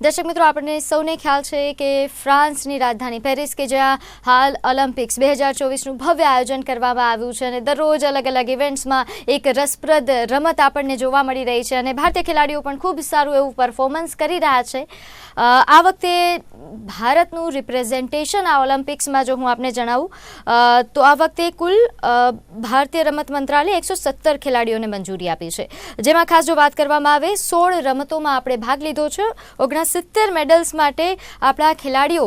દર્શક મિત્રો, આપણને સૌને ખ્યાલ છે કે ફ્રાન્સની રાજધાની પેરિસ કે જ્યાં હાલ ઓલિમ્પિક્સ બે હજાર ચોવીસનું ભવ્ય આયોજન કરવામાં આવ્યું છે અને દરરોજ અલગ અલગ ઇવેન્ટ્સમાં એક રસપ્રદ રમત આપણને જોવા મળી રહી છે અને ભારતીય ખેલાડીઓ પણ ખૂબ સારું એવું પરફોર્મન્સ કરી રહ્યા છે. આ વખતે ભારતનું રિપ્રેઝેન્ટેશન આ ઓલિમ્પિક્સમાં જો હું આપને જણાવું તો આ વખતે કુલ ભારતીય રમત મંત્રાલય એકસો સત્તર ખેલાડીઓને મંજૂરી આપી છે. જેમાં ખાસ જો વાત કરવામાં આવે, સોળ રમતોમાં આપણે ભાગ લીધો છે. ઓગણસિત્તેર મેડલ્સ માટે આપણા ખેલાડીઓ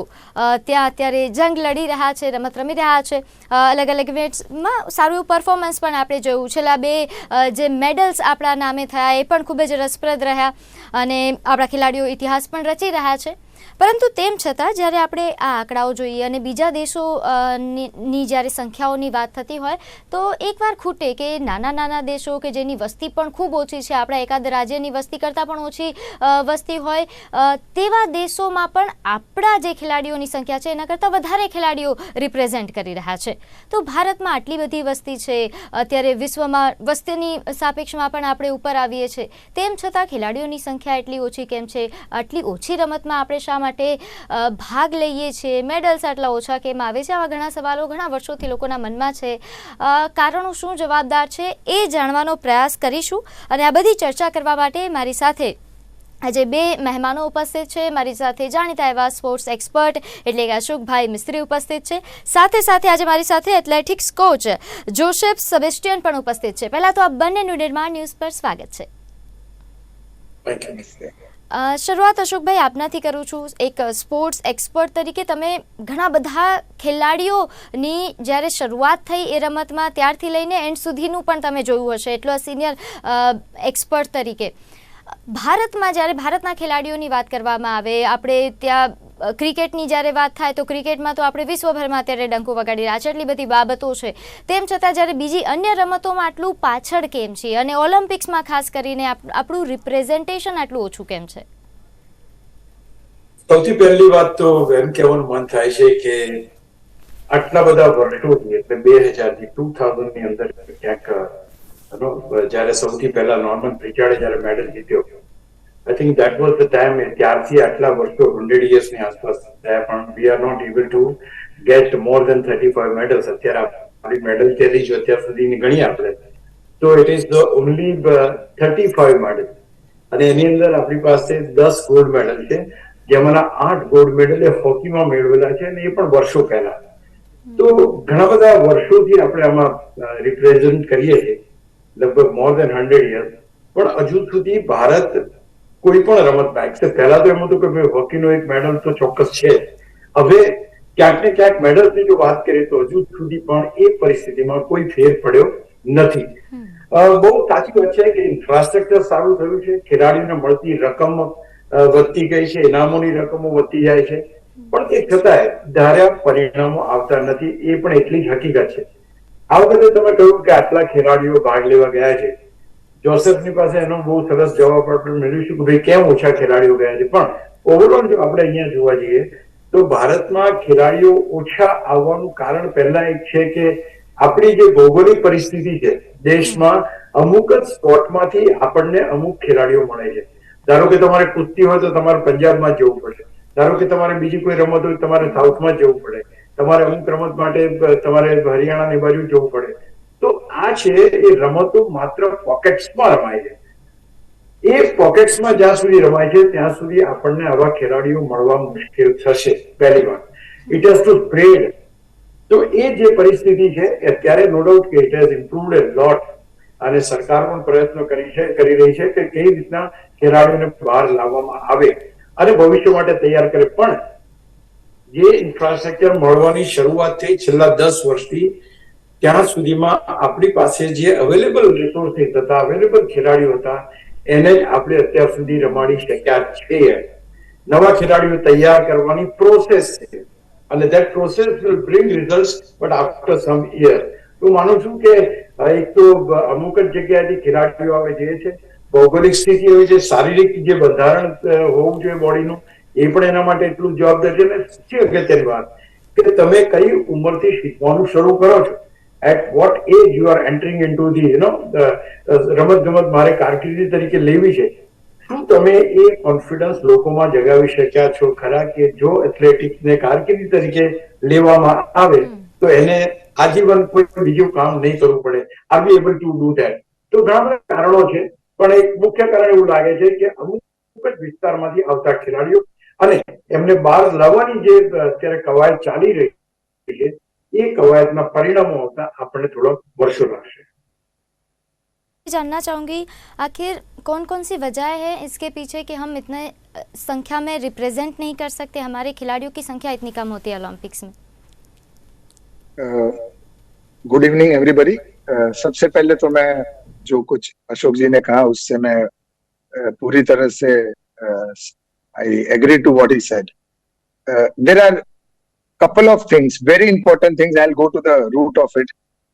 ત્યાં અત્યારે જંગ લડી રહ્યા છે, રમત રમી રહ્યા છે. અલગ અલગ ઇવેન્ટ્સમાં સારું એવું પરફોર્મન્સ પણ આપણે જોયું. છેલ્લા બે જે મેડલ્સ આપણા નામે થયા એ પણ ખૂબ જ રસપ્રદ રહ્યા અને આપણા ખેલાડીઓ ઇતિહાસ પણ રચી રહ્યા છે. પરંતુ તેમ છતાં, જ્યારે આપણે આ આંકડાઓ જોઈએ અને બીજા દેશો ની ની જ્યારે સંખ્યાઓની વાત થતી હોય, તો એકવાર ખૂટે કે નાના નાના દેશો કે જેની વસ્તી પણ ખૂબ ઓછી છે, આપણા એકાદ રાજ્યની વસ્તી કરતાં પણ ઓછી વસ્તી હોય તેવા દેશોમાં પણ આપણા જે ખેલાડીઓની સંખ્યા છે, એના કરતાં વધારે ખેલાડીઓ રિપ્રેઝેન્ટ કરી રહ્યા છે. તો ભારતમાં આટલી બધી વસ્તી છે, અત્યારે વિશ્વમાં વસ્તીની સાપેક્ષમાં પણ આપણે ઉપર આવીએ છીએ. તેમ છતાં, ખેલાડીઓની સંખ્યા એટલી ઓછી કેમ છે? આટલી ઓછી રમતમાં આપણે શા માટે ભાગ લઈએ છીએ? મેડલ્સ આટલા ઓછા કેમ આવે છે? આવા ઘણા સવાલો ઘણા વર્ષોથી લોકોના મનમાં છે. કારણો શું? જવાબદાર છે? એ જાણવાનો પ્રયાસ કરીશું. અને આ બધી ચર્ચા કરવા માટે મારી સાથે આજે બે મહેમાનો ઉપસ્થિત છે. મારી સાથે જાણીતા એવા સ્પોર્ટ્સ એક્સપર્ટ એટલે કે અશોકભાઈ મિસ્ત્રી ઉપસ્થિત છે. સાથે સાથે આજે મારી સાથે એથ્લેટિક્સ કોચ જોસેફ સબેસ્ટિયન પણ ઉપસ્થિત છે. પહેલાં તો આ બંનેનું નિર્માણ ન્યૂઝ પર સ્વાગત છે. શરૂઆત અશોકભાઈ આપનાથી કરું છું. એક સ્પોર્ટ્સ એક્સપર્ટ તરીકે તમે ઘણા બધા ખેલાડીઓની જ્યારે શરૂઆત થઈ એ રમતમાં ત્યારથી લઈને એન્ડ સુધીનું પણ તમે જોયું હશે. એટલો સિનિયર એક્સપર્ટ તરીકે. ભારતમાં જ્યારે ભારતના ખેલાડીઓની વાત કરવામાં આવે, આપણે ત્યાં ક્રિકેટની જ્યારે વાત થાય તો ક્રિકેટમાં તો આપણે વિશ્વભરમાં અત્યારે ડંકો વગાડી રહ્યા છે. એટલી બધી બાબતો છે. તેમ છતાં જ્યારે બીજી અન્ય રમતોમાં આટલું પાછળ કેમ છે? અને ઓલિમ્પિક્સમાં ખાસ કરીને આપણું રિપ્રેઝન્ટેશન આટલું ઓછું કેમ છે? સૌથી પહેલી વાત તો એમ કહેવાનું મન થાય છે કે આટલા બધા વર્ષોથી એટલે બે હજારથી ટુ થાઉઝન્ડની અંદર ક્યાંક જ્યારે સૌથી પહેલા નોર્મન પ્રિચાર્ડે જ્યારે મેડલ જીત્યો I think that was the time ત્યારથી આટલા વર્ષો હંડ્રેડની આસપાસ. થયા પણ we are not able to get more than thirty five medals અત્યારે આપણી મેડલ ટેલી જો અત્યાર સુધીની ગણી આપણે. તો it is the only thirty five medal અને એની અંદર આપણી પાસે દસ ગોલ્ડ મેડલ છે. જેમાંના આઠ ગોલ્ડ મેડલ એ હોકીમાં મેળવેલા છે અને એ પણ વર્ષો પહેલા. તો ઘણા બધા વર્ષોથી આપણે આમાં રિપ્રેઝેન્ટ કરીએ છીએ. લગભગ મોર દેન હંડ્રેડ યર્સ પણ હજુ સુધી ભારત કોઈ પણ રમતમાં except પહેલા તો એમ હતું કે ભાઈ હોકીનો એક મેડલ તો ચોક્કસ છે હવે ક્યાંક ને ક્યાંક મેડલ્સની જો વાત કરીએ તો હજુ સુધી પણ એ પરિસ્થિતિમાં કોઈ ફેર પડ્યો નથી. બહુ સાચી વાત છે કે ઇન્ફ્રાસ્ટ્રક્ચર સારું થયું છે ખેલાડીઓને મળતી રકમ વધતી ગઈ છે, ઇનામોની રકમો વધતી જાય છે. પણ તે છતાંય ધાર્યા પરિણામો આવતા નથી, એ પણ એટલી જ હકીકત છે. આ વખતે તમે કહ્યું કે આટલા ખેલાડીઓ ભાગ લેવા ગયા છે. જોસેફની પાસે એનો બહુ સરસ જવાબ આપણે મેળવીશું કે ભાઈ કેમ ઓછા ખેલાડીઓ ગયા છે. પણ ઓવરઓલ જો આપણે અહીંયા જોવા જઈએ, તો ભારતમાં ખેલાડીઓ ઓછા આવવાનું કારણ પહેલા એક છે કે આપણી જે ભૌગોલિક પરિસ્થિતિ છે દેશમાં અમુક જ સ્પોર્ટમાંથી આપણને અમુક ખેલાડીઓ મળે છે. ધારો કે તમારે કુસ્તી હોય તો તમારે પંજાબમાં જવું પડે ધારો કે તમારે બીજી કોઈ રમત હોય તમારે સાઉથમાં જવું પડે. તમારે અમુક રમત માટે તમારે હરિયાણાની બાજુ જવું પડે. તો આ છે એ રમતો માત્ર પોકેટ્સમાં રમાય છે. એ પોકેટ્સમાં જ્યાં સુધી રમાય છે, ત્યાં સુધી આપણને આવા ખેલાડીઓ મળવા મુશ્કેલ થશે, પહેલી વાત. ઇટ હેઝ ટુ સ્પ્રેડ તો એ જે પરિસ્થિતિ છે અત્યારે નો ડાઉટ કે it has improved a lot અને સરકાર પણ પ્રયત્નો કરી છે, કરી રહી છે કે કઈ રીતના ખેલાડીઓને બહાર લાવવામાં આવે અને ભવિષ્ય માટે તૈયાર કરે. પણ જે ઇન્ફ્રાસ્ટ્રક્ચર મળવાની શરૂઆત થઈ છેલ્લા દસ વર્ષથી ત્યાં સુધીમાં આપણી પાસે જે અવેલેબલ રિસોર્સિસ હતા અવેલેબલ ખેલાડીઓ હતા, એને જ આપણે અત્યાર સુધી રમાડી શક્યા છીએ. નવા ખેલાડીઓ તૈયાર કરવાની પ્રોસેસ છે. અને that process will bring result but after some year હું માનું છું કે એક તો અમુક જ જગ્યાએથી ખેલાડીઓ આવે જે છે, ભૌગોલિક સ્થિતિ હોય છે, શારીરિક જે બંધારણ હોવું જોઈએ બોડીનું, એ પણ એના માટે એટલું જવાબદાર છે. અને સૌથી અગત્યની વાત કે તમે કઈ ઉંમરથી શીખવાનું શરૂ કરો છો? At what age you are entering in to the you know રમત ગમત મારે કારકિર્દી તરીકે લેવી છે? શું તમે એ કોન્ફિડન્સ લોકોમાં જગાવી શક્યા છો? ખરા કે જો એથ્લેટિક્સને કારકિર્દી તરીકે લેવામાં આવે તો એને આજીવન કોઈ બીજું કામ નહીં કરવું પડે. Are be able to do that તો ઘણા બધા કારણો છે પણ એક મુખ્ય કારણ એવું લાગે છે કે અમુક જ વિસ્તારમાંથી આવતા ખેલાડીઓ અને એમને બહાર લાવવાની જે અત્યારે કવાયત ચાલી રહી છે એ કવાયતના પરિણામો આવતા આપણને થોડો વર્ષો લાગશે जानना चाहूँगी आखिर कौन कौन सी वजह है इसके पीछे कि हम इतने अ, संख्या में रिप्रेजेंट नहीं कर सकते हमारे खिलाड़ियों की संख्या इतनी कम होती है ओलंपिक्स में गुड इवनिंग एवरीबॉडी सबसे पहले तो मैं जो कुछ अशोक जी ने कहा उससे मैं uh, पूरी तरह से I agree to what he said there are couple of things very important things I go to the root of it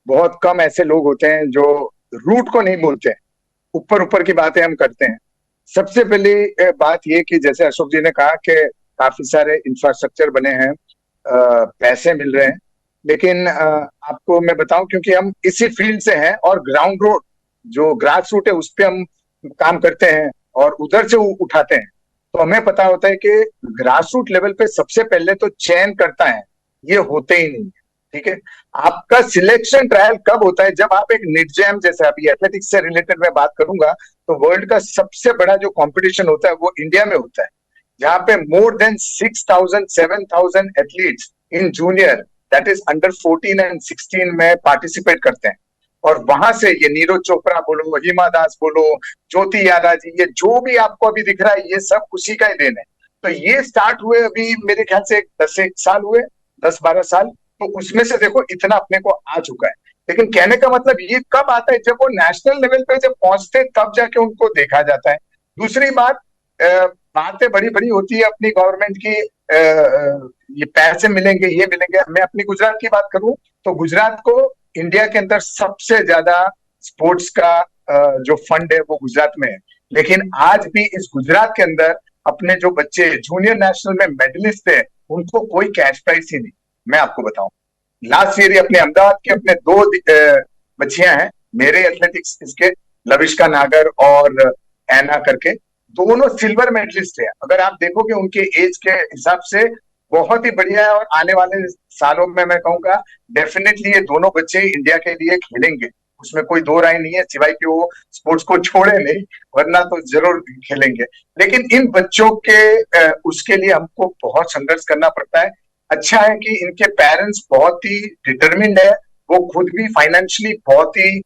बहुत कम ऐसे लोग होते हैं जो रूट को नहीं बोलते ऊपर ऊपर की बातें हम करते हैं। सबसे पहली बात ये कि जैसे अशोक जी ने कहा कि काफ़ी सारे इंफ्रास्ट्रक्चर बने हैं पैसे मिल रहे हैं। लेकिन आपको मैं बताऊँ, क्योंकि हम इसी फ़ील्ड से हैं और ग्राउंड रोड जो ग्रास रूट है, उस पर हम काम करते हैं और उधर से उठाते हैं। तो हमें पता होता है कि ग्रास रूट लेवल पे सबसे पहले तो चयन करता है, ये होते ही नहीं ठीक है? आपका सिलेक्शन ट्रायल कब होता है? जब आप एक निटजैम जैसे अभी एथलेटिक्स से रिलेटेड मैं बात करूँगा तो वर्ल्ड का सबसे बड़ा जो कंपटीशन होता है, वो इंडिया में होता है। जहाँ पे more than six thousand seven thousand athletes in junior that is under 14 and 16 में पार्टिसिपेट करते हैं। और वहाँ से ये नीरज चोपड़ा बोलो हिमा दास बोलो ज्योति यादव जी ये जो भी आपको अभी दिख रहा है ये सब उसी का ही देन है। तो ये स्टार्ट हुए अभी मेरे ख्याल से दस एक साल हुए दस बारह साल तो उसमें से देखो इतना अपने को आ चुका है। लेकिन कहने का मतलब ये कब आता है जब वो नेशनल लेवल पे जब पहुँचते तब जाके उनको देखा जाता है। दूसरी बात बातें बड़ी बड़ी होती है अपनी गवर्नमेंट की अ, ये पैसे मिलेंगे ये मिलेंगे। मैं अपनी गुजरात की बात करूँ तो गुजरात को इंडिया के अंदर सबसे ज़्यादा स्पोर्ट्स का जो फंड है वो गुजरात में है। लेकिन आज भी इस गुजरात के अंदर अपने जो बच्चे जूनियर नेशनल में मेडलिस्ट थे उनको कोई कैश प्राइस ही नहीं। मैं आपको बताऊँ। लास्ट ईयर अपने अहमदाबाद के अपने दो बच्चियाँ हैं, मेरे एथलेटिक्स इसके, लविष्का नागर और एना करके। दोनों सिल्वर मेडलिस्ट है। अगर आप देखोगे उनके एज के हिसाब से बहुत ही बढ़िया है और आने वाले सालों में मैं कहूँगा डेफिनेटली ये दोनों बच्चे इंडिया के लिए खेलेंगे। उसमें कोई दो राय नहीं है, सिवाय कि वो स्पोर्ट्स को छोड़े नहीं, वरना तो ज़रूर खेलेंगे। लेकिन इन बच्चों के उसके लिए हमको बहुत संघर्ष करना पड़ता है। अच्छा है कि इनके पेरेंट्स बहुत ही डिटर्मिंड है, वो खुद भी फाइनेंशियली बहुत ही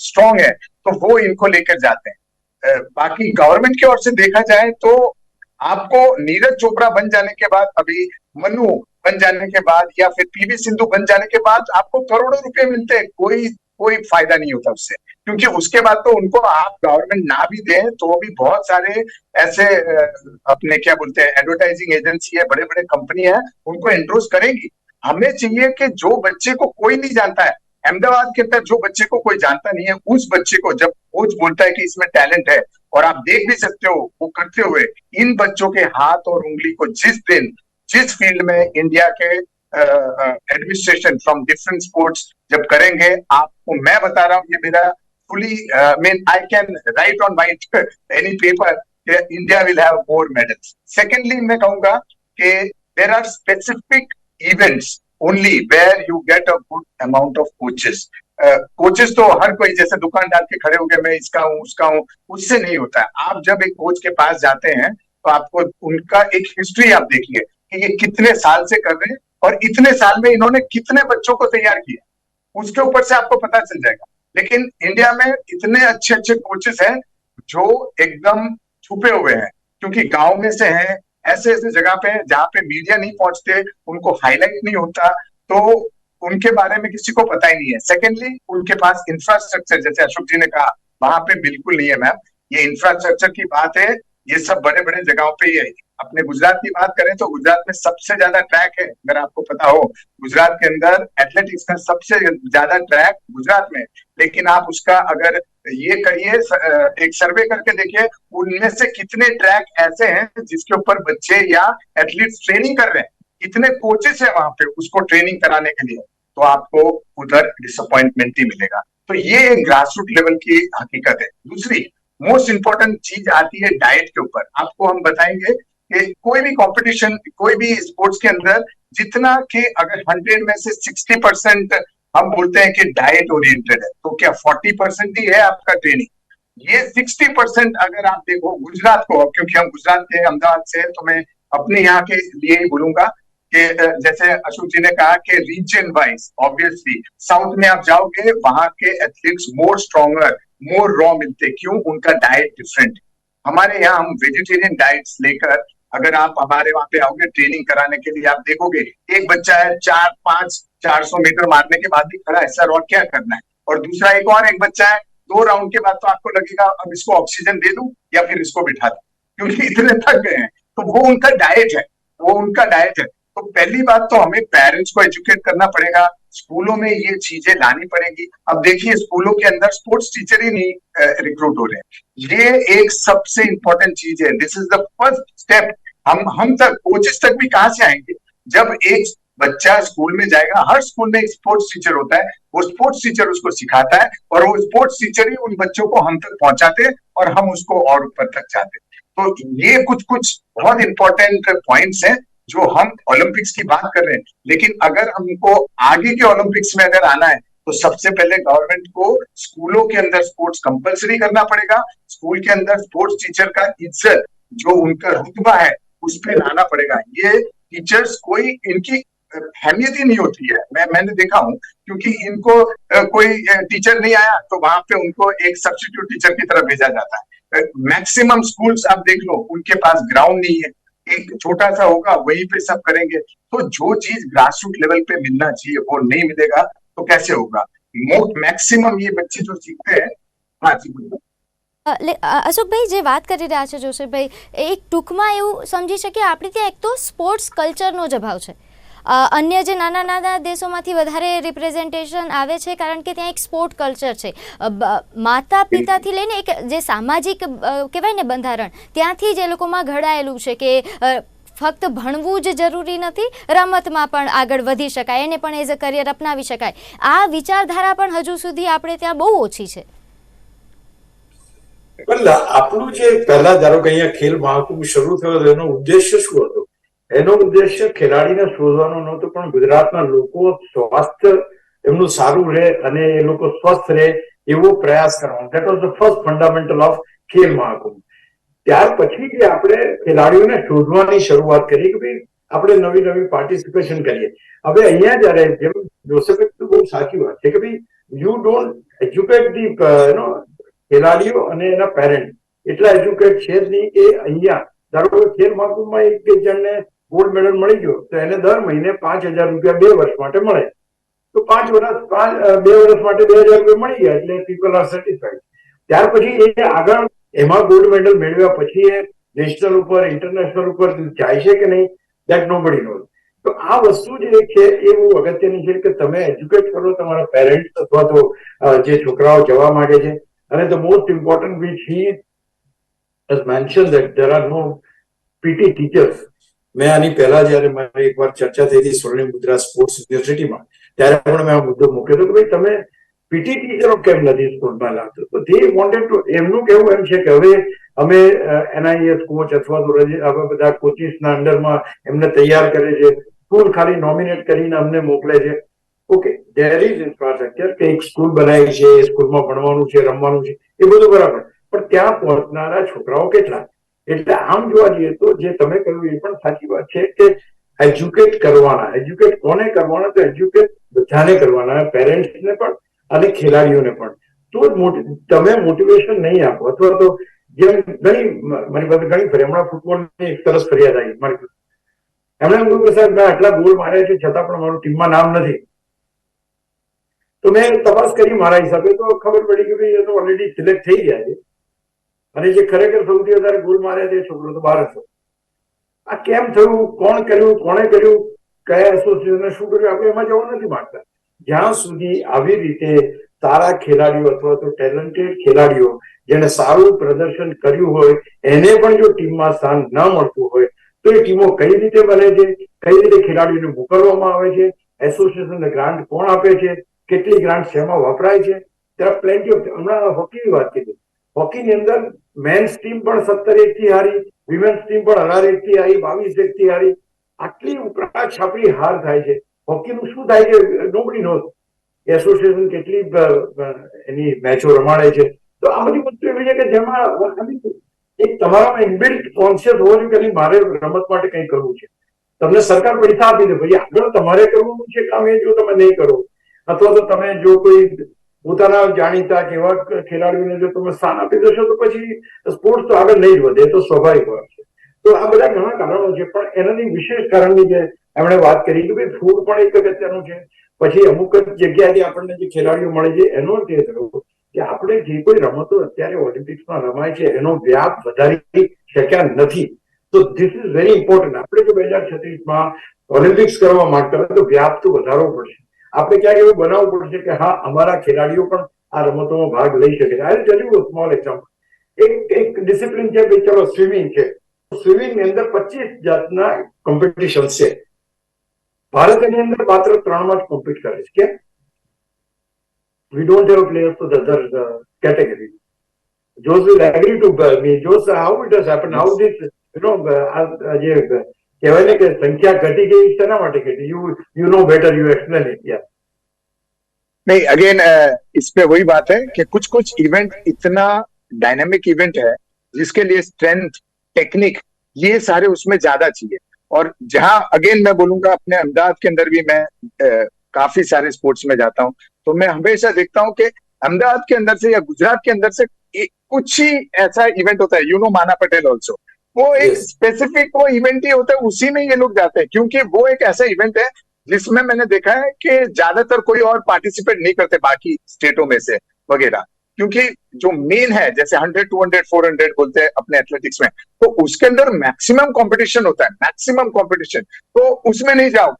स्ट्रांग है तो वो इनको लेकर जाते हैं। बाकी गवर्नमेंट की ओर से देखा जाए तो आपको नीरज चोपड़ा बन जाने के बाद, अभी मनु बन जाने के बाद, या फिर पीवी सिंधु बन जाने के बाद आपको करोड़ों रुपए मिलते हैं। कोई कोई फ़ायदा नहीं होता उससे। क्योंकि उसके बाद तो उनको आप गवर्नमेंट ना भी दें तो भी बहुत सारे ऐसे अपने क्या बोलते हैं एडवर्टाइजिंग एजेंसी है बड़े बड़े कंपनी है, उनको एंड्रोज करेंगी। हमें चाहिए कि जो बच्चे को कोई नहीं जानता है, अहमदाबाद के अंदर जो बच्चे को कोई जानता नहीं है, उस बच्चे को जब कोच बोलता है कि इसमें टैलेंट है और आप देख भी सकते हो वो करते हुए इन बच्चों के हाथ और उंगली को जिस दिन जिस फ़ील्ड में इंडिया के एडमिनिस्ट्रेशन फ्रॉम डिफरेंट स्पोर्ट्स जब करेंगे आपको मैं बता रहा हूँ ये मेरा fully uh, I mean I can write on my any paper that India will have more medals. Secondly, मैं कहूँगा कि there are specific events only where you get a good amount of coaches. Coaches तो हर कोई, जैसे दुकान डाल के खड़े हो गए मैं इसका हूँ, उसका हूँ, उससे नहीं होता है। आप जब एक कोच के पास जाते हैं तो आपको उनका एक हिस्ट्री आप देखिए कि ये कितने साल से कर रहे हैं और इतने साल में इन्होंने कितने बच्चों को तैयार किया उसके ऊपर से आपको पता चल जाएगा। लेकिन इंडिया में इतने अच्छे अच्छे कोचेस हैं जो एकदम छुपे हुए हैं, क्योंकि गाँव में से हैं ऐसे ऐसे जगह पे जहाँ पे मीडिया नहीं पहुँचते, उनको हाईलाइट नहीं होता तो उनके बारे में किसी को पता ही नहीं है। सेकेंडली उनके पास इंफ्रास्ट्रक्चर जैसे अशोक जी ने कहा, वहाँ पे बिल्कुल नहीं है मैम ये इंफ्रास्ट्रक्चर की बात है, ये सब बड़े बड़े जगहों पे ही है। अपने गुजरात की बात करें तो गुजरात में सबसे ज़्यादा ट्रैक है, अगर आपको पता हो। गुजरात के अंदर एथलेटिक्स का सबसे ज़्यादा ट्रैक गुजरात में लेकिन आप उसका अगर ये करिए एक सर्वे करके देखिए, उनमें से कितने ट्रैक ऐसे हैं जिसके ऊपर बच्चे या एथलीट्स ट्रेनिंग कर रहे हैं। कितने कोचेस है वहाँ पे उसको ट्रेनिंग कराने के लिए तो आपको उधर डिसअपॉइंटमेंट ही मिलेगा। तो ये एक ग्रास रूट लेवल की हकीकत है। दूसरी मोस्ट इंपॉर्टेंट चीज़ आती है डाइट के ऊपर। आपको हम बताएँगे कि कोई भी कंपटीशन कोई भी स्पोर्ट्स के अंदर जितना कि अगर हंड्रेड में से सिक्सटी परसेंट हम बोलते हैं कि डाइट ओरिएंटेड है तो क्या फोर्टी परसेंट ही है आपका ट्रेनिंग ये सिक्सटी परसेंट अगर आप देखो गुजरात को क्योंकि हम गुजरात के अहमदाबाद से हैं, तो मैं अपने यहाँ के लिए ही बोलूँगा कि जैसे अशोक जी ने कहा कि रीजन वाइज ऑब्वियसली साउथ में आप जाओगे, वहाँ के athletes more stronger more raw मिलते क्यों? उनका डाइट डिफरेंट हमारे यहाँ हम वेजिटेरियन डाइट्स लेकर, अगर आप हमारे वहाँ पे आओगे ट्रेनिंग कराने के लिए, आप देखोगे, एक बच्चा है, चार, पाँच, चार सौ मीटर मारने के बाद भी खड़ा है। सर, और क्या करना है? और दूसरा एक और, एक बच्चा है, दो राउंड के बाद तो आपको लगेगा, अब इसको ऑक्सीजन दे दूँ या फिर इसको बिठा दू? क्योंकि इतने थक गए हैं। तो वो उनका डाइट है। वो उनका डाइट है। तो पहली बात तो हमें पेरेंट्स को एजुकेट करना पड़ेगा। स्कूलों में ये चीज़ें लानी पड़ेगी। अब देखिए, स्कूलों के अंदर स्पोर्ट्स टीचर ही नहीं रिक्रूट हो रहे ये एक सबसे इंपॉर्टेंट चीज़ है। This is the first step हम हम तक कोचेस तक भी कहाँ से आएँगे? जब एक बच्चा स्कूल में जाएगा, हर स्कूल में एक स्पोर्ट्स टीचर होता है। वो स्पोर्ट्स टीचर उसको सिखाता है और वो स्पोर्ट्स टीचर ही उन बच्चों को हम तक पहुंचाते हैं और हम उसको और ऊपर तक जाते हैं। तो ये कुछ कुछ बहुत इंपॉर्टेंट पॉइंट्स हैं। जो हम ओलंपिक्स की बात कर रहे हैं, लेकिन अगर हमको आगे के ओलंपिक्स में अगर आना है तो सबसे पहले गवर्नमेंट को स्कूलों के अंदर स्पोर्ट्स कंपलसरी करना पड़ेगा। स्कूल के अंदर स्पोर्ट्स टीचर का इज़्ज़त, जो उनका रुतबा है, उस पर लाना पड़ेगा। ये टीचर्स कोई इनकी अहमियत ही नहीं होती है। मैं, मैंने देखा हूँ, क्योंकि इनको कोई टीचर नहीं आया तो वहाँ पे उनको एक सब्सिट्यूट टीचर की तरह भेजा जाता है। मैक्सिमम स्कूल्स आप देख लो, उनके पास ग्राउंड नहीं है। एक छोटा सा होगा वहीं पे सब करेंगे तो जो चीज ग्रास रूट लेवल पे मिलना चाहिए वो नहीं मिलेगा तो कैसे होगा मैक्सिमम ये बच्चे जो सीखते हैं हाँ जी बोलिए અ, લે- અ, અશોકભાઈ જે વાત કરી રહ્યા છે જોશેફભાઈ એક ટૂંકમાં એવું સમજી શકીએ આપણે ત્યાં એક તો સ્પોર્ટ્સ કલ્ચરનો જ અભાવ છે અ, અન્ય જે નાના નાના દેશોમાંથી વધારે રિપ્રેઝન્ટેશન આવે છે, કારણ કે ત્યાં એક સ્પોર્ટ કલ્ચર છે. માતા પિતાથી લઈને એક જે સામાજિક કહેવાય ને બંધારણ, ત્યાંથી જ એ લોકોમાં ઘડાયેલું છે કે ફક્ત ભણવું જ જરૂરી નથી, રમતમાં પણ આગળ વધી શકાય, એને પણ એઝ અ કરિયર અપનાવી શકાય. આ વિચારધારા પણ હજુ સુધી આપણે ત્યાં બહુ ઓછી છે. આપણું જે પહેલા ધારો કે અહીંયા ખેલ મહાકુંભ શરૂ થયો એનો ઉદ્દેશ્ય શું હતો? એનો ઉદ્દેશ્ય ખેલાડીને શોધવાનો નહોતો, પણ ગુજરાતના લોકો સ્વાસ્થ્ય એમનું સારું રહે અને એ લોકો સ્વસ્થ રહે એવો પ્રયાસ કરવાનો. That was the first fundamental of Khel Mahakumbh. ત્યાર પછી જે આપણે ખેલાડીઓને શોધવાની શરૂઆત કરી કે ભાઈ, આપણે નવી નવી પાર્ટિસિપેશન કરીએ. હવે અહીંયા જયારે જેમ જોસેફે બહુ સાચી વાત છે કે ભાઈ યુ ડોન્ટ એજ્યુકેટ ધી એનો ખેલાડીઓ અને એના પેરેન્ટ એટલા એજ્યુકેટ છે જ નહીં કે અહીંયા. ધારો કે ખેલ મહાકુંભમાં એક જણને ગોલ્ડ મેડલ મળી ગયો, તો એને દર મહિને પાંચ હજાર રૂપિયા બે વર્ષ માટે મળે. તો પાંચ વર્ષ પાંચ બે વર્ષ માટે બે હજાર રૂપિયા મળી ગયા એટલે પીપલ આર સેટિસ્ફાઈડ ત્યાર પછી એ આગળ એમાં ગોલ્ડ મેડલ મેળવ્યા પછી એ નેશનલ ઉપર ઇન્ટરનેશનલ ઉપર જાય છે કે નહીં દેટ નો બડી નોઝ તો આ વસ્તુ જે છે એ બહુ અગત્યની છે કે તમે એજ્યુકેટ કરો તમારા પેરેન્ટ્સ અથવા તો જે છોકરાઓ જવા માંગે છે. અને the most important which he has mentioned that there are no PT teachers. મેં આની પહેલા જયારે મારી એકવાર ચર્ચા થઈ હતી સ્વર્ણિમ ગુજરાત સ્પોર્ટ્સ યુનિવર્સિટીમાં, ત્યારે પણ મેં આ મુદ્દો મૂક્યો હતો કે ભાઈ તમે પીટી ટીચરો કેમ નથી સ્કૂલમાં લાવતો તો તે વોન્ટેડ ટુ એમનું કેવું એમ છે કે હવે અમે એનઆઈએસ કોચ અથવા તો આવા બધા કોચિસના અંડરમાં એમને તૈયાર કરે છે સ્કૂલ ખાલી નોમિનેટ કરીને અમને મોકલે છે. ઓકે ધેર ઇઝ ઇન્ફ્રાસ્ટ્રક્ચર કે એક સ્કૂલ બનાવી છે સ્કૂલમાં ભણવાનું છે, રમવાનું છે, એ બધું બરાબર. પણ ત્યાં પહોંચનારા છોકરાઓ કેટલા? એટલે આમ જોવા જઈએ તો જે તમે કહ્યું એ પણ સાચી વાત છે કે એજ્યુકેટ કરવાના એજ્યુકેટ કોને કરવાના? તો એજ્યુકેટ બધાને કરવાના પેરેન્ટ્સને પણ, અને ખેલાડીઓને પણ. તો તમે મોટિવેશન નહીં આપો. અથવા તો જેમ ઘણી, મારી પાસે ઘણી ફરી, હમણાં ફૂટબોલની એક સરસ ફરિયાદ આવી, મારી પાસે. એમણે એમ કે સાહેબ, મેં આટલા ગોલ માર્યા છે, છતાં પણ મારું ટીમમાં નામ નથી. તો મેં તપાસ કરી મારા હિસાબે, તો ખબર પડી કે ભાઈ એ તો ઓલરેડી સિલેક્ટ થઈ ગયા છે. અને જે ખરેખર સૌથી વધારે ગોલ માર્યા તે છોકરો તો બહાર હતો. આ કેમ થયું? કોણ કર્યું? કોણે કર્યું? કયા એસોસિએશને શું કર્યું? આપણે એમાં જવું નથી માંગતા. જ્યાં સુધી આવી રીતે સારા ખેલાડીઓ અથવા તો ટેલેન્ટેડ ખેલાડીઓ જેને સારું પ્રદર્શન કર્યું હોય, એને પણ જો ટીમમાં સ્થાન ન મળતું હોય, તો એ ટીમો કઈ રીતે બને છે? કઈ રીતે ખેલાડીઓને મોકલવામાં આવે છે? એસોસિએશનને ગ્રાન્ટ કોણ આપે છે? કેટલી ગ્રાન્ટ શેમાં વપરાય છે? ત્યારે પ્લેન્ટી ઓફ હમણાં હોકીની વાત કીધી. હોકીની અંદર મેન્સ ટીમ પણ સત્તર એક થી હારી વિમેન્સ ટીમ પણ અઢાર એક થી હારી, બાવીસ એક થી હારી. આટલી ઉપરા છાપરી હાર થાય છે. હોકીનું શું થાય છે? નોબડી નો એસોસિએશન કેટલી એની મેચો રમાડે છે. તો આ બધી વસ્તુ એવી છે કે જેમાં એક તમારામાં ઇનબિલ્ટ કોન્શિયસ હોવો જોઈએ કે મારે રમત માટે કંઈ કરવું છે. તમને સરકાર પૈસા આપી દે. ભાઈ, આગળ તમારે કરવું છે કામ એ જો તમે નહીં કરો. અથવા તો તમે જો કોઈ પોતાના જાણીતા જેવા ખેલાડીઓને જો તમે સ્થાન આપી દેશો તો પછી સ્પોર્ટ તો આગળ નહીં વધે તો સ્વાભાવિક વાત છે. તો આ બધા ઘણા કારણો છે, પણ એનાથી વિશેષ કારણની જે એમણે વાત કરી કે ભાઈ ફૂડ પણ એક અગત્યનું છે. પછી અમુક જ જગ્યાએથી આપણને જે ખેલાડીઓ મળે છે, એનો અર્થ એ થયો કે આપણે જે કોઈ રમતો અત્યારે ઓલિમ્પિક્સમાં રમાય છે, એનો વ્યાપ વધારી શક્યા નથી. તો ધીસ ઇઝ વેરી ઇમ્પોર્ટન્ટ આપણે જો બે હજાર છત્રીસમાં ઓલિમ્પિક્સ કરવા માંગતા હોય તો વ્યાપ તો વધારવો પડશે. આપણે ક્યાંક એવું બનાવવું પડશે કે હા અમારા ખેલાડીઓ પણ આ રમતોમાં ભાગ લઈ શકે I tell you small example એક એક ડિસિપ્લિન છે ભાઈ ચલો સ્વિમિંગ છે. સ્વિમિંગની અંદર પચીસ જાતના કોમ્પિટિશન છે. ભારત એની અંદર માત્ર ત્રણમાં જ કોમ્પિટ કરે છે. કેમ? We don't have player to the category uh, category. Agree to how it has happened? How this, you know, uh, આ જે કહેવાય ને કે સંખ્યા ઘટી ગઈ શેના માટે ઘટી you you know better you explain it યા नहीं अगेन इस पे वही बात है कि कुछ कुछ इवेंट इतना डायनामिक इवेंट है जिसके लिए स्ट्रेंथ टेक्निक ये सारे उसमें ज्यादा चाहिए और जहां अगेन मैं बोलूंगा अपने अहमदाबाद के अंदर भी मैं अ, काफी सारे स्पोर्ट्स में जाता हूं तो मैं हमेशा देखता हूं कि अहमदाबाद के अंदर से या गुजरात के अंदर से ए- कुछ ही ऐसा इवेंट होता है यू नो माना पटेल ऑल्सो वो एक स्पेसिफिक वो इवेंट ही होता है उसी में ये लोग जाते हैं क्योंकि वो एक ऐसा इवेंट है जिसमें मैंने देखा है कि ज़्यादातर कोई और पार्टिसिपेट नहीं करते बाकी स्टेटों में से वगैरह। क्योंकि जो मेन है जैसे hundred two hundred four hundred बोलते हैं अपने एथलेटिक्स में तो उसके अंदर मैक्सिमम कंपटीशन होता है मैक्सिमम कंपटीशन तो उसमें नहीं जाओ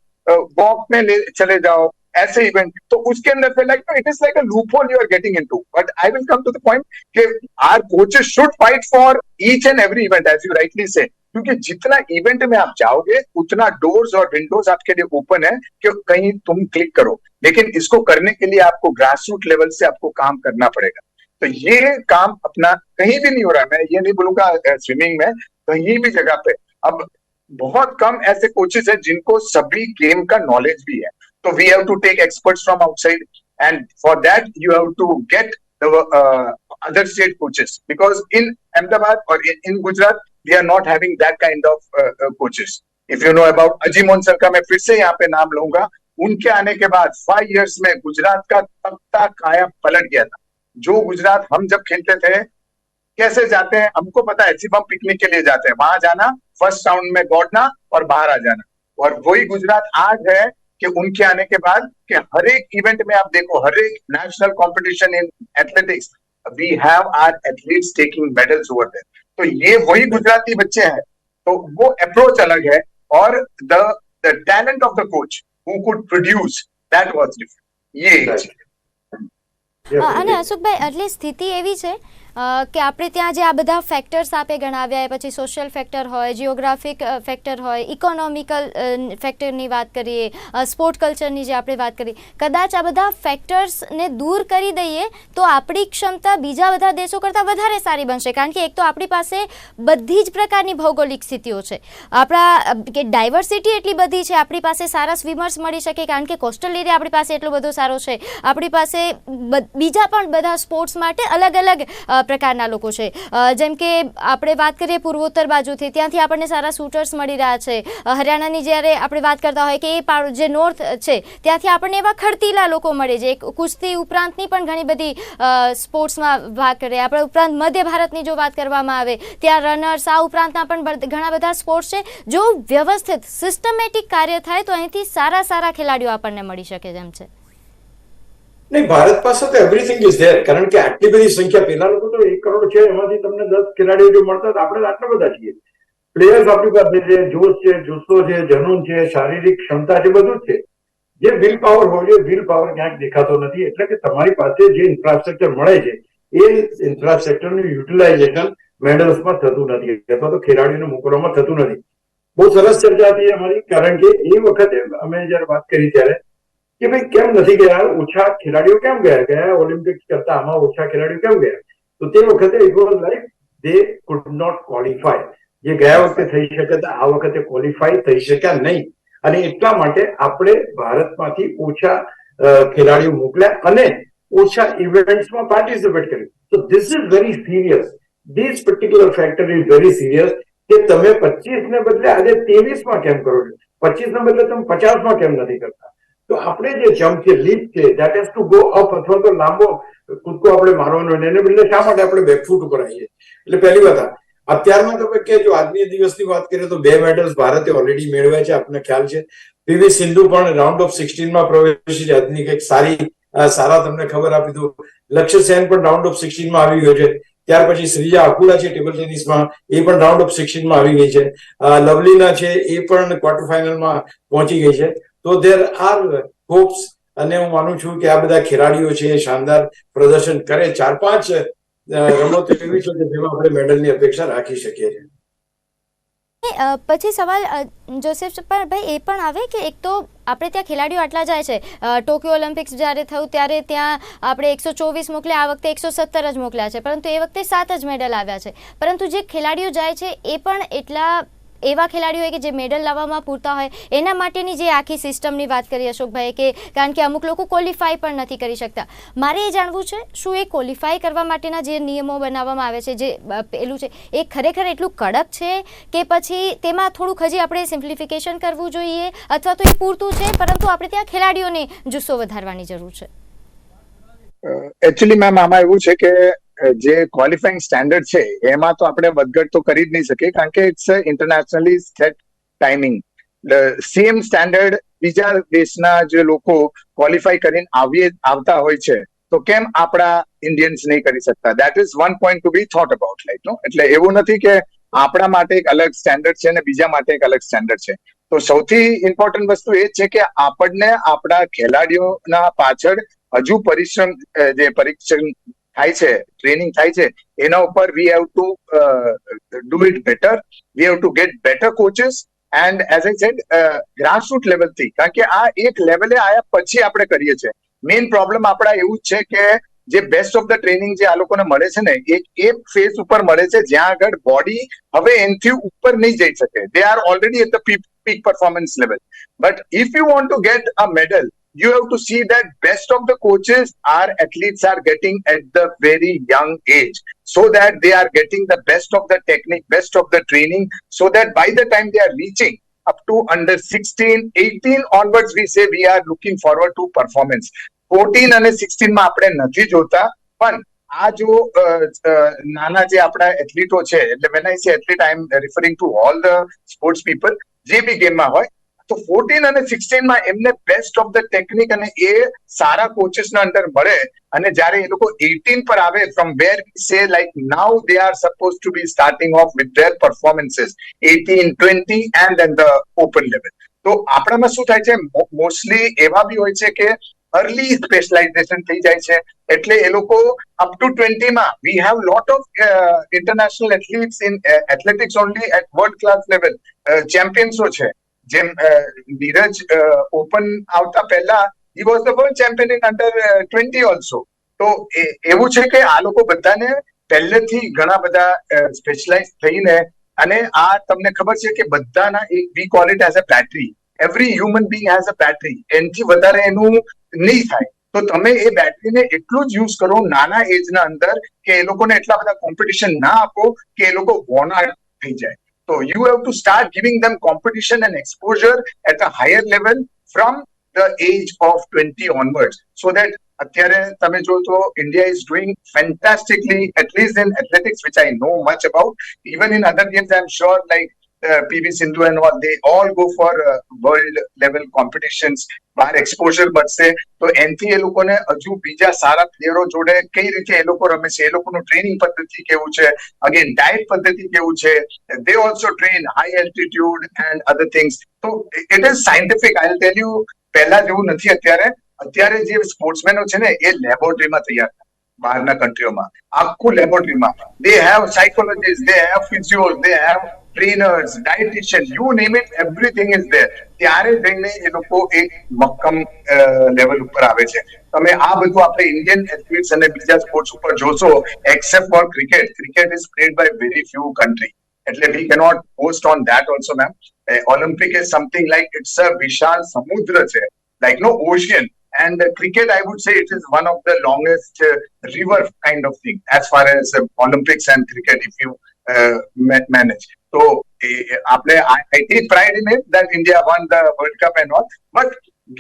वॉक में ले चले जाओ ऐसे इवेंट तो उसके अंदर से like it is like a loophole you are getting into but I will come to the point कि our coaches should fight for each and every event as you rightly say क्योंकि जितना event में आप जाओगे, उतना doors और Windows आपके लिए ओपन है कि कहीं तुम क्लिक करो. लेकिन इसको करने के लिए आपको ग्रास रूट लेवल से आपको काम करना पड़ेगा. तो ये काम अपना कहीं भी नहीं हो रहा है. मैं ये नहीं बोलूँगा स्विमिंग में, कहीं भी जगह पे. अब बहुत कम ऐसे कोचेस हैं जिनको सभी गेम का नॉलेज भी है. तो we have to take experts from outside and for that you have to get the uh, other state coaches. Because in Ahmedabad or in, in Gujarat we are not having that kind of uh, uh, coaches. If you know about Ajimohan sir का मैं फिर से यहाँ पे नाम लूँगा। उनके आने के बाद फाइव इयर्स में गुजरात का तख्ता काया पलट गया था। जो गुजरात हम जब खेलते थे कैसे जाते हैं हमको पता है सिर्फ़ हम पिकनिक के लिए जाते हैं वहाँ जाना फ़र्स्ट राउंड में दौड़ना और बाहर आ जाना। और वही गुजरात आज है कि उनके आने के बाद कि हर एक इवेंट में आप देखो हर एक national competition in athletics we have our athletes taking medals over there तो ये वही गुजराती बच्चे हैं तो वो अप्रोच अलग है और the the talent of the coach who could produce that was different ये एक चीज અ, અને અશોકભાઈ એટલે સ્થિતિ એવી છે અ, કે આપણે ત્યાં જે આ બધા ફેક્ટર્સ આપે ગણાવ્યા, એ પછી સોશિયલ ફેક્ટર હોય જિયોગ્રાફિક ફેક્ટર હોય ઇકોનોમિકલ ફેક્ટરની વાત કરીએ સ્પોર્ટ કલ્ચરની જે આપણે વાત કરી કદાચ આ બધા ફેક્ટર્સને દૂર કરી દઈએ તો આપણી ક્ષમતા બીજા બધા દેશો કરતાં વધારે સારી બનશે. કારણ કે એક તો આપણી પાસે બધી જ પ્રકારની ભૌગોલિક સ્થિતિઓ છે. આપણા કે ડાયવર્સિટી એટલી બધી છે, આપણી પાસે સારા સ્વિમર્સ મળી શકે, કારણ કે કોસ્ટલ એરિયા આપણી પાસે એટલો બધો સારો છે. આપણી પાસે બીજા પણ બધા સ્પોર્ટ્સ માટે અલગ અલગ પ્રકારના લોકો છે. જેમ કે આપણે વાત કરીએ પૂર્વોત્તર બાજુથી, ત્યાંથી આપણને સારા શૂટર્સ મળી રહ્યા છે. હરિયાણાની જ્યારે આપણે વાત કરતા હોય કે એ જે નોર્થ છે, ત્યાંથી આપણને એવા ખડતીલા લોકો મળે છે. કુસ્તી ઉપરાંતની પણ ઘણી બધી સ્પોર્ટ્સમાં ભાગ કરે. આપણે ઉપરાંત મધ્ય ભારતની જો વાત કરવામાં આવે, ત્યાં રનર્સ આ ઉપરાંતના પણ ઘણા બધા સ્પોર્ટ્સ છે. જો વ્યવસ્થિત સિસ્ટમેટિક કાર્ય થાય તો અહીંથી સારા સારા ખેલાડીઓ આપણને મળી શકે તેમ છે. નહીં, ભારત પાસે તો એવરીથિંગ ઇઝ ધેર કારણ કે આટલી બધી સંખ્યા પેલા લોકો તો એક કરોડ છે, એમાંથી તમને દસ ખેલાડીઓ જો મળતા આપણે આટલા બધા છીએ. પ્લેયર્સ આપણી પાસે છે, જોશ છે, જુસ્સો છે, જનૂન છે, શારીરિક ક્ષમતા છે, બધું છે. જે વિલ પાવર હોય છે વિલ પાવર ક્યાંક દેખાતો નથી. એટલે કે તમારી પાસે જે ઇન્ફ્રાસ્ટ્રક્ચર મળે છે, એ ઇન્ફ્રાસ્ટ્રક્ચરનું યુટિલાઇઝેશન મેડલ્સમાં થતું નથી. અથવા તો ખેલાડીઓને મોકલવામાં થતું નથી. બહુ સરસ ચર્ચા હતી અમારી, કારણ કે એ વખતે અમે જયારે વાત કરી ત્યારે કે ભાઈ કેમ નથી ગયા? ઓછા ખેલાડીઓ કેમ ગયા? ગયા ઓલિમ્પિક્સ કરતા આમાં ઓછા ખેલાડીઓ કેમ ગયા? તો તે વખતે it was like they could not qualify જે ગયા વખતે થઈ શકે હતા આ વખતે ક્વોલિફાય થઈ શક્યા નહીં. અને એટલા માટે આપણે ભારતમાંથી ઓછા ખેલાડીઓ મોકલ્યા અને ઓછા ઇવેન્ટ્સમાં પાર્ટિસિપેટ કર્યું. તો this is very serious this particular factor is very serious કે તમે પચીસ ને બદલે આજે ત્રેવીસમાં કેમ કરો છો? પચીસ ને બદલે તમે પચાસમાં કેમ નથી કરતા? તો આપણે જે જમ્પ છે લીપ છે that has to go up અથવા તો લાંબો કૂદકો આપણે મારવાનો. એને બદલે શા માટે આપણે બેકફૂટ ઉપર આવીએ? એટલે પહેલી વાત અત્યારમાં તમે કે જો આજની દિવસની વાત કરીએ તો બે મેડલ્સ ભારતે ઓલરેડી મેળવ્યા છે, આપને ખ્યાલ છે. પીવી સિંધુ પણ રાઉન્ડ ઓફ સિક્સટીનમાં પ્રવેશી છે, આજની કંઈક સારી સારા તમને ખબર આપી દઉં. લક્ષ્ય સેન પણ રાઉન્ડ ઓફ સિક્સટીનમાં આવી ગયો છે. ત્યાર પછી શ્રીજા અકુલા છે ટેબલ ટેનિસમાં એ પણ રાઉન્ડ ઓફ સિક્સટીનમાં આવી ગઈ છે. લવલીના છે, એ પણ ક્વાર્ટર ફાઇનલમાં પહોંચી ગઈ છે. તો દેર આર હોપ્સ અને હું માનું છું કે આ બધા ખેલાડીઓ છે શાનદાર પ્રદર્શન કરે. ચાર પાંચ રમતો એવી છે જેમાં આપણે મેડલની અપેક્ષા રાખી શકીએ છીએ. પછી સવાલ જોસેફ પર ભાઈ એ પણ આવે કે એક તો આપણે ત્યાં ખેલાડીઓ આટલા જાય છે? ટોક્યો ઓલિમ્પિક્સ જ્યારે થયું ત્યારે ત્યાં આપણે એકસો ચોવીસ મોકલ્યા, આ વખતે એકસો સત્તર જ મોકલ્યા છે. પરંતુ એ વખતે સાત જ મેડલ આવ્યા છે. પરંતુ જે ખેલાડીઓ જાય છે એ પણ એટલા એવા ખેલાડીઓ કે જે મેડલ લાવવામાં પૂરતા હોય, એના માટેની જે આખી સિસ્ટમની વાત કરી અશોકભાઈ કે કારણ કે અમુક લોકો ક્વોલિફાય પણ નથી કરી શકતા. મારે એ જાણવું છે, શું એ ક્વોલિફાય કરવા માટેના જે નિયમો બનાવવામાં આવે છે, જે પેલું છે, એ ખરેખર એટલું કડક છે કે પછી તેમાં થોડુંક હજી આપણે સિમ્પ્લિફિકેશન કરવું જોઈએ અથવા તો એ પૂરતું છે, પરંતુ આપણે ત્યાં ખેલાડીઓને જુસ્સો વધારવાની જરૂર છે? એકચ્યુઅલી મેમ આમાં એવું છે કે જે ક્વોલિફાઈંગ સ્ટેન્ડર્ડ છે, એમાં તો આપણે વધઘટ તો કરી જ નહીં શકીએ, કારણ કે it's internationally set timing same standard બીજા દેશના જે લોકો ક્વોલિફાઈ કરીને આવીએ, આવતા હોય છે, તો કેમ આપણા ઇન્ડિયન્સ નહીં કરી શકતા? That is one point to be thought about like no એટલે એવું નથી કે આપણા માટે એક અલગ સ્ટેન્ડર્ડ છે અને બીજા માટે એક અલગ સ્ટેન્ડર્ડ છે. તો સૌથી ઇમ્પોર્ટન્ટ વસ્તુ એ છે કે આપણને આપણા ખેલાડીઓના પાછળ હજુ પરિશ્રમ જે પરીક્ષણ થાય છે ટ્રેનિંગ થાય છે, એના ઉપર we have to do it better we have to get better coaches and as I said grassroot લેવલથી કારણ કે આ એક લેવલે આયા પછી આપણે કરીએ છીએ. મેઇન પ્રોબ્લેમ આપણા એવું જ છે કે જે બેસ્ટ ઓફ ધ ટ્રેનિંગ જે આ લોકોને મળે છે ને, એ એ ફેસ ઉપર મળે છે, જ્યાં આગળ બોડી હવે એનથી ઉપર નહીં જઈ શકે. They are already at the peak performance level but if you want to get a medal you have to see that best of the coaches are athletes are getting at the very young age so that they are getting the best of the technique best of the training so that by the time they are reaching up to under 16 18 onwards we say we are looking forward to performance 14 અને 16 માં આપણે નથી જોતા પણ આ જો અ, અ, નાના જે આપણા એથ્લીટો છે એટલે when I say athlete I am referring to all the sports people જે બી ગેમમાં હોય તો ફોર્ટીન અને સિક્સટીનમાં એમને બેસ્ટ ઓફ ધ ટેકનિક અને એ સારા કોચિસના અંડર મળે અને જ્યારે એ લોકો એટીન પર આવે from where say like now they are suppose to be starting off with their performances eighteen twenty and and the open level તો આપણામાં શું થાય છે? મોસ્ટલી એવા બી હોય છે કે અર્લી સ્પેશલાઇઝેશન થઈ જાય છે. એટલે એ લોકો up to ટ્વેન્ટીમાં we have lot of international athletes in athletics only at world class level ચેમ્પિયન્સો છે. જેમ નીરજ ઓપન આવતા પહેલા he was the world champion in under twenty also તો એવું છે કે આ લોકો બધાને પહેલેથી ઘણા બધા સ્પેશલાઇઝ થઈને અને આ તમને ખબર છે કે બધાના એક we call it as a battery every human being has a battery એનથી વધારે એનું નહીં થાય. તો તમે એ બેટરીને એટલું જ યુઝ કરો નાના એજના અંદર કે એ લોકોને એટલા બધા કોમ્પિટિશન ના આપો કે એ લોકો વોના થઈ જાય. So you have to start giving them competition and exposure at a higher level from the age of 20 onwards. So that અત્યારે તમે જો તો India is doing fantastically, at least in athletics, which I know much about. Even in other games, I'm sure like uh, PV Sindhu and all, they all go for uh, world level competitions. બહાર exposure મળશે તો એનથી એ લોકોને હજુ બીજા સારા પ્લેયરો જોડે કઈ રીતે એ લોકો રમે છે એ લોકોનું ટ્રેનિંગ પદ્ધતિ કેવું છે અગેન ડાયટ પદ્ધતિ કેવું છે they also train high altitude and other things તો it is scientific I tell you પહેલા જેવું નથી અત્યારે. અત્યારે જે સ્પોર્ટ્સમેનો છે ને એ લેબોરેટરીમાં તૈયાર થાય. બહારના કન્ટ્રીઓમાં આખું લેબોરેટરીમાં they have psychologist they have physios they have trainers dietitian you name it everything is there ત્યારે જઈને એ લોકો એક મક્કમ લેવલ ઉપર આવે છે. તમે આ બધું આપણે ઇન્ડિયન એથ્લીટ્સ અને બીજા સ્પોર્ટ્સ ઉપર જોશો except for cricket cricket is played by very few country એટલે we cannot post on that also ma'am Olympic is something like it's a વિશાળ સમુદ્ર છે. Like no ocean and uh, cricket i would say it is one of the longest uh, river kind of thing as far as uh, olympics and cricket if you uh, ma- manage. So eh, આપણે I, I take pride in it that india won the world cup and all but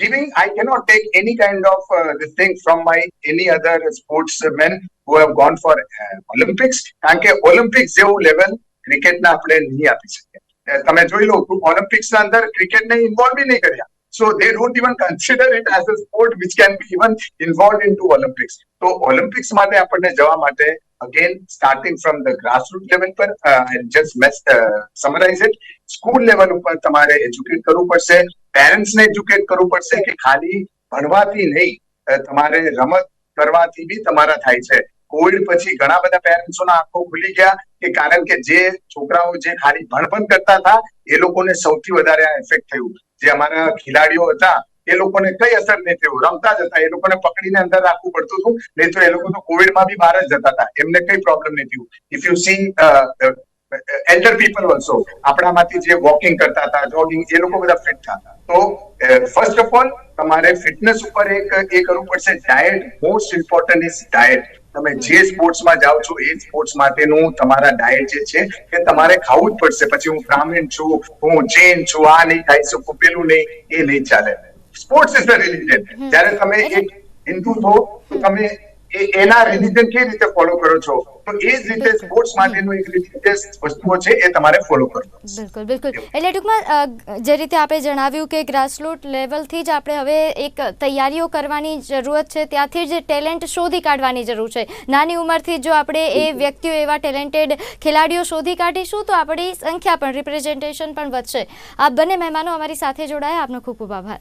giving i cannot take any kind of uh, this thing from my any other sportsmen who have gone for uh, olympics કારણ કે olympics જેવું level ક્રિકેટના આપણે નહીં આપી શકીએ Eh, તમે જોઈ લો ઓલિમ્પિક્સ ના અંદર ક્રિકેટને ઇન્વોલ્વ નહીં કર્યા So they don't even consider it as a sport which can be even involved into Olympics. તો Olympics માટે આપણને જવા માટે again starting from the grassroots level પર uh, I'll just uh, summarize it. School level ઉપર તમારે educate કરવું પડશે. પેરેન્ટ્સ ને એજ્યુકેટ કરવું પડશે કે ખાલી ભણવાથી નહીં તમારે રમત કરવાથી બી તમારા થાય છે. કોવિડ પછી ઘણા બધા પેરેન્ટ્સોના આંખો ખુલી ગયા કે કારણ કે જે છોકરાઓ જે ખાલી ભણભણ કરતા હતા એ લોકોને સૌથી વધારે આ ઇફેક્ટ થયું. જે અમારા ખેલાડીઓ હતા એ લોકોને કઈ અસર નહીં થયું. રમતા જ હતા. એ લોકોને પકડીને અંદર રાખવું પડતું હતું. નહીં તો એ લોકો તો કોવિડમાં બી બહાર જ જતા હતા. એમને કઈ પ્રોબ્લેમ નહીં થયું. If you see elder people also આપણામાંથી જે વોકિંગ કરતા હતા જોગિંગ એ લોકો બધા ફિટ થતા તો ફર્સ્ટ ઓફ ઓલ તમારે ફિટનેસ ઉપર એક એ કરવું પડશે. Diet most important is diet તમે જે સ્પોર્ટ્સમાં જાઓ છો એ સ્પોર્ટ્સ માટેનું તમારા ડાયટ જે છે કે તમારે ખાવું જ પડશે. પછી હું બ્રાહ્મણ છું હું જૈન છું આ નહીં ખાઈ શકું પેલું નહીં એ નહીં ચાલે. સ્પોર્ટ્સ ઇઝ ધ રિલિજન જ્યારે તમે એક હિન્દુ છો તો તમે એના રિલિજન કેવી રીતે ફોલો કરો છો? તો એ જ રીતે સ્પોર્ટ્સ માટેનું એક રિલિજિયસ વસ્તુઓ છે એ તમારે ફોલો કરવું. બિલકુલ બિલકુલ. એટલે ટૂંકમાં જે રીતે આપણે જણાવ્યું કે ગ્રાસરૂટ લેવલથી જ આપણે હવે એક તૈયારીઓ કરવાની જરૂરત છે ત્યાંથી જ ટેલેન્ટ શોધી કાઢવાની જરૂર છે. નાની ઉંમરથી જો આપણે એ વ્યક્તિઓ એવા ટેલેન્ટેડ ખેલાડીઓ શોધી કાઢીશું તો આપણી સંખ્યા પણ રિપ્રેઝન્ટેશન પણ વધશે. આ બંને મહેમાનો અમારી સાથે જોડાયા આપનો ખૂબ ખૂબ આભાર.